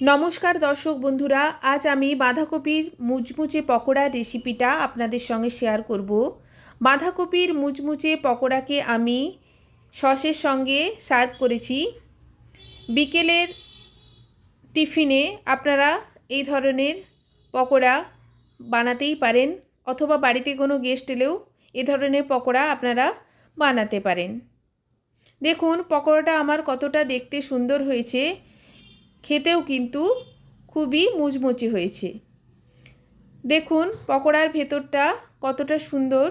নমস্কার দর্শক বন্ধুরা, আজ আমি বাঁধাকপির মুচমুচে পকোড়ার রেসিপিটা আপনাদের সঙ্গে শেয়ার করব। বাঁধাকপির মুচমুচে পকোড়াকে আমি সসের সঙ্গে সার্ভ করেছি। বিকেলের টিফিনে আপনারা এই ধরনের পকোড়া বানাতেই পারেন, অথবা বাড়িতে কোনো গেস্ট এলেও এ ধরনের পকোড়া আপনারা বানাতে পারেন। দেখুন, পকোড়াটা আমার কতটা দেখতে সুন্দর হয়েছে। খেতেও কিন্তু খুবই মুচমুচে হয়েছে। দেখুন পকোড়ার ভেতরটা কতটা সুন্দর।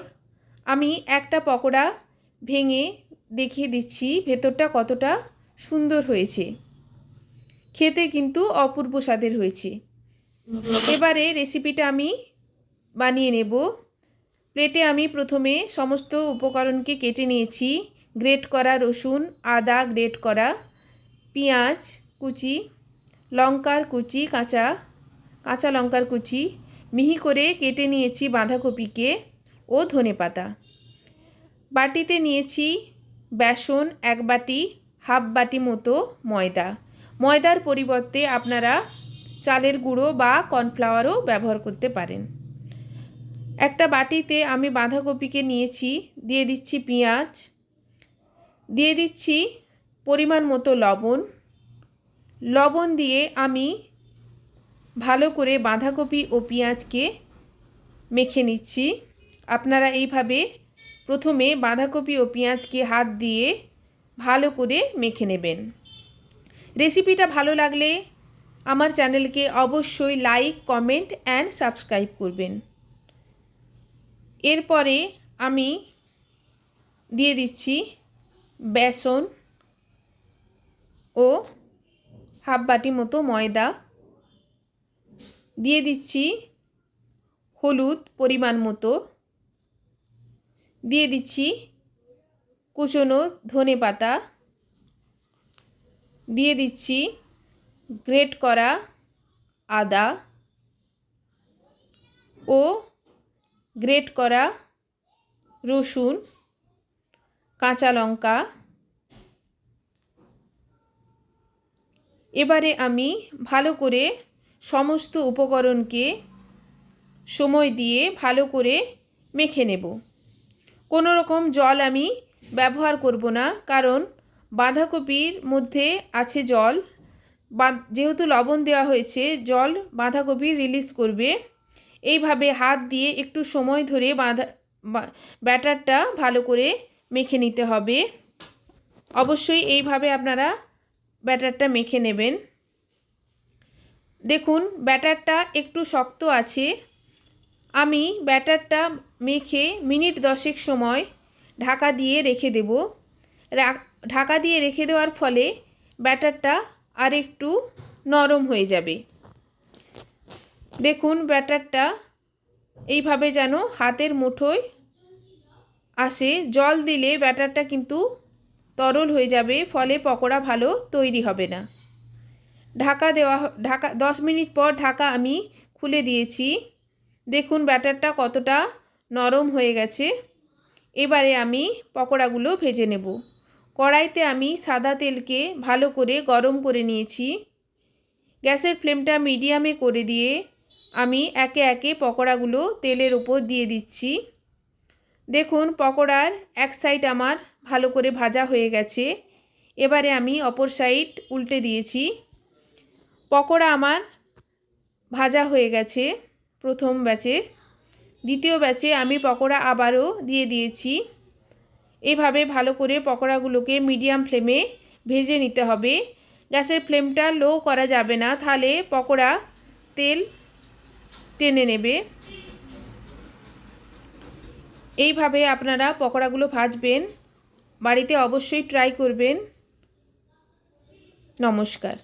আমি একটা পকোড়া ভেঙে দেখিয়ে দিচ্ছি, ভেতরটা কতটা সুন্দর হয়েছে। খেতে কিন্তু অপূর্ব স্বাদের হয়েছে। এবারে রেসিপিটা আমি বানিয়ে নেব। প্লেটে আমি প্রথমে সমস্ত উপকরণকে কেটে নিয়েছি। গ্রেট করা রসুন, আদা গ্রেট করা, পেঁয়াজ, কুচি লঙ্কার কুচি, কাঁচা কাঁচা লঙ্কার কুচি, মিহি করে কেটে নিয়েছি বাঁধাকপিকে ও ধনে পাতা। বাটিতে নিয়েছি বেসন এক বাটি, হাফ বাটি মতো ময়দা। ময়দার পরিবর্তে আপনারা চালের গুঁড়ো বা কর্নফ্লাওয়ারও ব্যবহার করতে পারেন। একটা বাটিতে আমি বাঁধাকপিকে নিয়েছি, দিয়ে দিচ্ছি পেঁয়াজ, দিয়ে দিচ্ছি পরিমাণ মতো লবণ লবণ দিয়ে আমি ভালো করে বাঁধাকপি ও পেঁয়াজকে মেখে নিচ্ছি। আপনারা এইভাবে প্রথমে বাঁধাকপি ও পেঁয়াজকে হাত দিয়ে ভালো করে মেখে নেবেন। রেসিপিটা ভালো লাগলে আমার চ্যানেলকে অবশ্যই লাইক, কমেন্ট অ্যান্ড সাবস্ক্রাইব করবেন। এরপরে আমি দিয়ে দিচ্ছি বেসন ও হাফ বাটি মতো ময়দা। দিয়ে দিচ্ছি হলুদ পরিমাণ মতো। দিয়ে দিচ্ছি কুচনো ধনে পাতা। দিয়ে দিচ্ছি গ্রেট করা আদা। ও গ্রেট করা রসুন, কাঁচা লঙ্কা। এবারে আমি ভালো করে সমস্ত উপকরণকে সময় দিয়ে ভালো করে মেখে নেব। কোনো রকম জল আমি ব্যবহার করব না, কারণ বাঁধাকপির মধ্যে আছে জল। যেহেতু লবণ দেওয়া হয়েছে, জল বাঁধাকপি রিলিজ করবে। এইভাবে হাত দিয়ে একটু সময় ধরে বাঁধা ব্যাটারটা ভালো করে মেখে নিতে হবে। অবশ্যই এইভাবে আপনারা ব্যাটারটা মেখে নেবেন। দেখুন, ব্যাটারটা একটু শক্ত আছে। আমি ব্যাটারটা মেখে মিনিট দশেক সময় ঢাকা দিয়ে রেখে দেব। ঢাকা দিয়ে রেখে দেওয়ার ফলে ব্যাটারটা আর একটু নরম হয়ে যাবে। দেখুন, ব্যাটারটা এইভাবে যেন হাতের মুঠোয় আসে। জল দিলে ব্যাটারটা কিন্তু তরল হয়ে যাবে, ফলে পকোড়া ভালো তৈরি হবে না। ঢাকা দেওয়া, ঢাকা, দশ মিনিট পর ঢাকা আমি খুলে দিয়েছি। দেখুন ব্যাটারটা কতটা নরম হয়ে গেছে। এবারে আমি পকোড়াগুলো ভেজে নেব। কড়াইতে আমি সাদা তেলকে ভালো করে গরম করে নিয়েছি। গ্যাসের ফ্লেমটা মিডিয়ামে করে দিয়ে আমি একে একে পকোড়াগুলো তেলের ওপর দিয়ে দিচ্ছি। দেখুন পকোড়ার এক সাইড আমার ভালো করে ভাজা হয়ে গেছে। এবারে আমি অপর সাইড উল্টে দিয়েছি। পকোড়া আমার ভাজা হয়ে গেছে প্রথম ব্যাচে। দ্বিতীয় ব্যাচে আমি পকোড়া আবারও দিয়ে দিয়েছি। এভাবে ভালো করে পকোড়াগুলোকে মিডিয়াম ফ্লেমে ভেজে নিতে হবে। গ্যাসের ফ্লেমটা লো করা যাবে না, তাহলে পকোড়া তেল টেনে নেবে। এইভাবে আপনারা পকোড়াগুলো ভাজবেন। বাড়িতে অবশ্যই ট্রাই করবেন। নমস্কার।